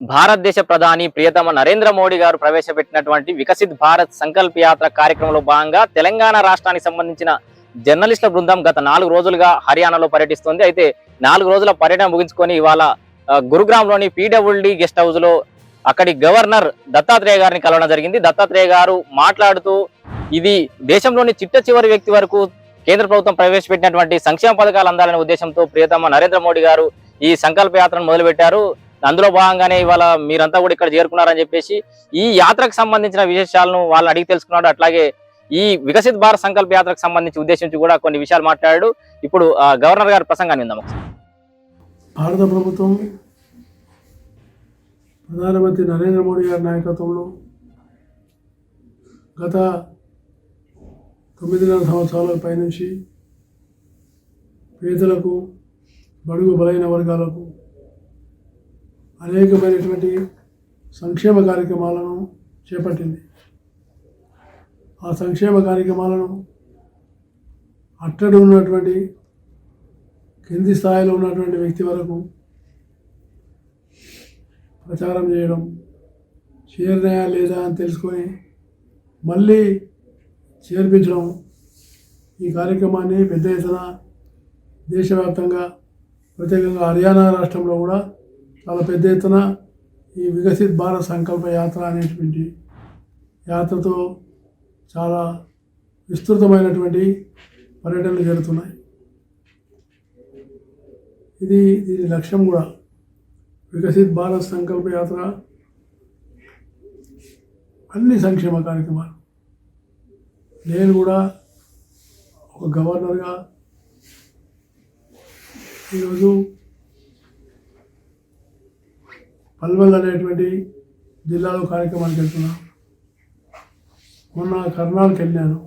భారతదేశ ప్రధాని ప్రియతమ నరేంద్ర మోడీ గారు ప్రవేశపెట్టినటువంటి వికసిత్ భారత్ సంకల్ప యాత్ర కార్యక్రమంలో భాగంగా తెలంగాణ రాష్ట్రానికి సంబంధించిన జర్నలిస్టుల బృందం గత నాలుగు రోజులుగా హర్యానాలో పర్యటిస్తుంది. అయితే నాలుగు రోజుల పర్యటన ముగించుకొని ఇవాళ గురుగ్రామ్లోని పీడబ్ల్యూడి గెస్ట్ హౌస్లో అక్కడి గవర్నర్ దత్తాత్రేయ గారిని కలవడం జరిగింది. దత్తాత్రేయ గారు మాట్లాడుతూ ఇది దేశంలోని చిట్ట చివరి వ్యక్తి వరకు కేంద్ర ప్రభుత్వం ప్రవేశపెట్టినటువంటి సంక్షేమ పథకాలు అందాలనే ఉద్దేశంతో ప్రియతమ నరేంద్ర మోడీ గారు ఈ సంకల్ప యాత్రను మొదలుపెట్టారు. అందులో భాగంగానే ఇవాళ మీరంతా కూడా ఇక్కడ చేరుకున్నారని చెప్పేసి ఈ యాత్రకు సంబంధించిన విశేషాలను వాళ్ళని అడిగి తెలుసుకున్నాడు. అట్లాగే ఈ వికసిత్ భారత్ సంకల్ప యాత్రకు సంబంధించి ఉద్దేశించి కూడా కొన్ని విషయాలు మాట్లాడాడు. ఇప్పుడు ఆ, గవర్నర్ గారి ప్రసంగాన్ని విందాం భారత ప్రభుత్వం ప్రధానమంత్రి నరేంద్ర మోడీ గారి నాయకత్వంలో గత తొమ్మిదిన్నర సంవత్సరాల పైనుంచి పేదలకు బడుగు బలైన వర్గాలకు అనేకమైనటువంటి సంక్షేమ కార్యక్రమాలను చేపట్టింది. ఆ సంక్షేమ కార్యక్రమాలను అట్టడి ఉన్నటువంటి కింది స్థాయిలో ఉన్నటువంటి వ్యక్తి వరకు ప్రచారం చేయడం చేరినాయా లేదా అని తెలుసుకొని మళ్ళీ చేర్పించడం ఈ కార్యక్రమాన్ని పెద్ద ఎత్తున దేశవ్యాప్తంగా ప్రత్యేకంగా హర్యానా రాష్ట్రంలో కూడా చాలా పెద్ద ఎత్తున ఈ వికసిత్ భారత్ సంకల్ప యాత్ర అనేటువంటి యాత్రతో చాలా విస్తృతమైనటువంటి పర్యటనలు జరుగుతున్నాయి. ఇది దీని లక్ష్యం కూడా వికసిత్ భారత్ సంకల్ప యాత్ర అన్ని సంక్షేమ కార్యక్రమాలు. నేను కూడా ఒక గవర్నర్గా ఈరోజు పల్వల్ అనేటువంటి జిల్లాలో కార్యక్రమానికి వెళ్తున్నాను మొన్న కర్నాల్కి వెళ్ళాను.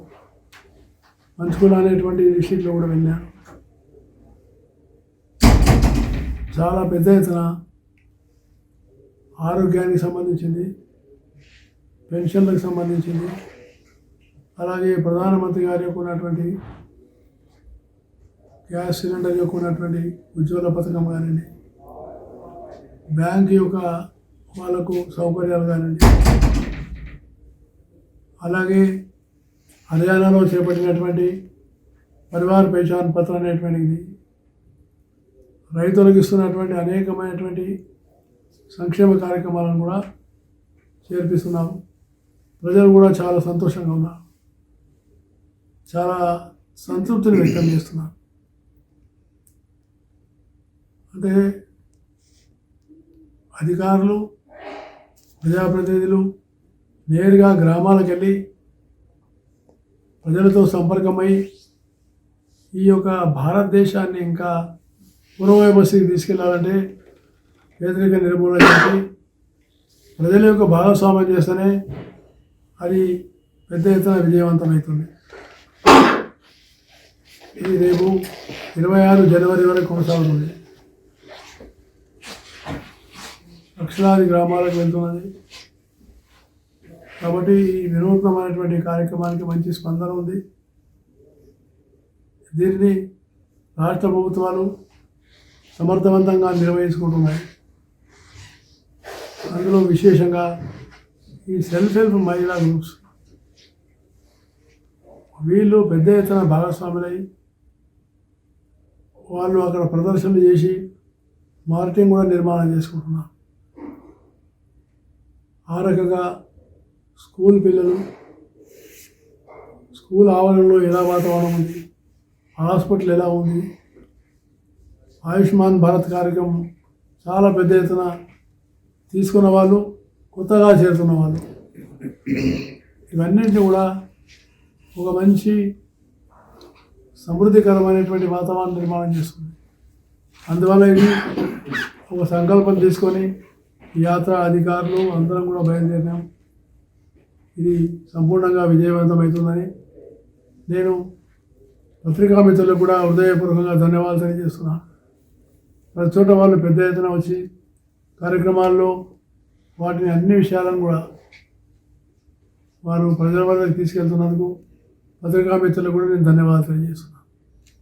మంచుకుల అనేటువంటి డిస్టిక్లో కూడా వెళ్ళాను. చాలా పెద్ద ఎత్తున ఆరోగ్యానికి సంబంధించింది పెన్షన్లకు సంబంధించింది అలాగే ప్రధానమంత్రి గారి యొక్క ఉన్నటువంటి గ్యాస్ సిలిండర్ యొక్క ఉన్నటువంటి ఉజ్వల పథకం కానివ్వండి బ్యాంక్ యొక్క వాళ్ళకు సౌకర్యాలు కానివ్వండి. అలాగే హర్యానాలో చేపట్టినటువంటి పరివార పెన్షన్ పత్రం అనేటువంటిది రైతులకు ఇస్తున్నటువంటి అనేకమైనటువంటి సంక్షేమ కార్యక్రమాలను కూడా చేర్పిస్తున్నాం. ప్రజలు కూడా చాలా సంతోషంగా ఉన్నారు. చాలా సంతృప్తిని వ్యక్తం చేస్తున్నారు. అంటే అధికారులు ప్రజాప్రతినిధులు నేరుగా గ్రామాలకు వెళ్ళి ప్రజలతో సంపర్కమై ఈ యొక్క భారతదేశాన్ని ఇంకా పూర్వవైపు స్థితికి తీసుకెళ్ళాలంటే పేదరిక నిర్మూలన చేసి ప్రజల యొక్క భాగస్వామ్యం చేస్తేనే అది పెద్ద ఎత్తున విజయవంతమవుతుంది. ఇది రేపు ఇరవై ఆరు జనవరి వరకు కొనసాగుతుంది. లక్షలాది గ్రామాలకు వెళ్తున్నది. కాబట్టి ఈ వినూత్నమైనటువంటి కార్యక్రమానికి మంచి స్పందన ఉంది. దీన్ని రాష్ట్ర ప్రభుత్వాలు సమర్థవంతంగా నిర్వహించుకుంటున్నాయి. అందులో విశేషంగా ఈ సెల్ఫ్ హెల్ప్ మహిళా గ్రూప్స్. వీళ్ళు పెద్ద ఎత్తున భాగస్వాములై వాళ్ళు అక్కడ ప్రదర్శనలు చేసి మార్కెటింగ్ కూడా నిర్మాణం చేసుకుంటున్నారు. ఆ రకంగా స్కూల్ పిల్లలు స్కూల్ ఆవరణలో ఎలా వాతావరణం ఉంది హాస్పిటల్ ఎలా ఉంది ఆయుష్మాన్ భారత్ కార్యక్రమం చాలా పెద్ద ఎత్తున తీసుకున్న వాళ్ళు కొత్తగా చేరుతున్న వాళ్ళు. ఇవన్నింటినీ కూడా ఒక మంచి సమృద్ధికరమైనటువంటి వాతావరణం నిర్మాణం చేస్తుంది అందువల్ల ఇది ఒక సంకల్పం తీసుకొని యాత్ర అధికారులు అందరం కూడా బయలుదేరినాం. ఇది సంపూర్ణంగా విజయవంతమవుతుందని నేను పత్రికా మిత్రులకు కూడా హృదయపూర్వకంగా ధన్యవాదాలు తెలియజేస్తున్నాను ప్రతి చోట వాళ్ళు పెద్ద ఎత్తున వచ్చి కార్యక్రమాల్లో వాటిని అన్ని విషయాలను కూడా వారు ప్రజల వద్దకు తీసుకెళ్తున్నందుకు పత్రికా మిత్రులకు కూడా నేను ధన్యవాదాలు తెలియజేస్తున్నాను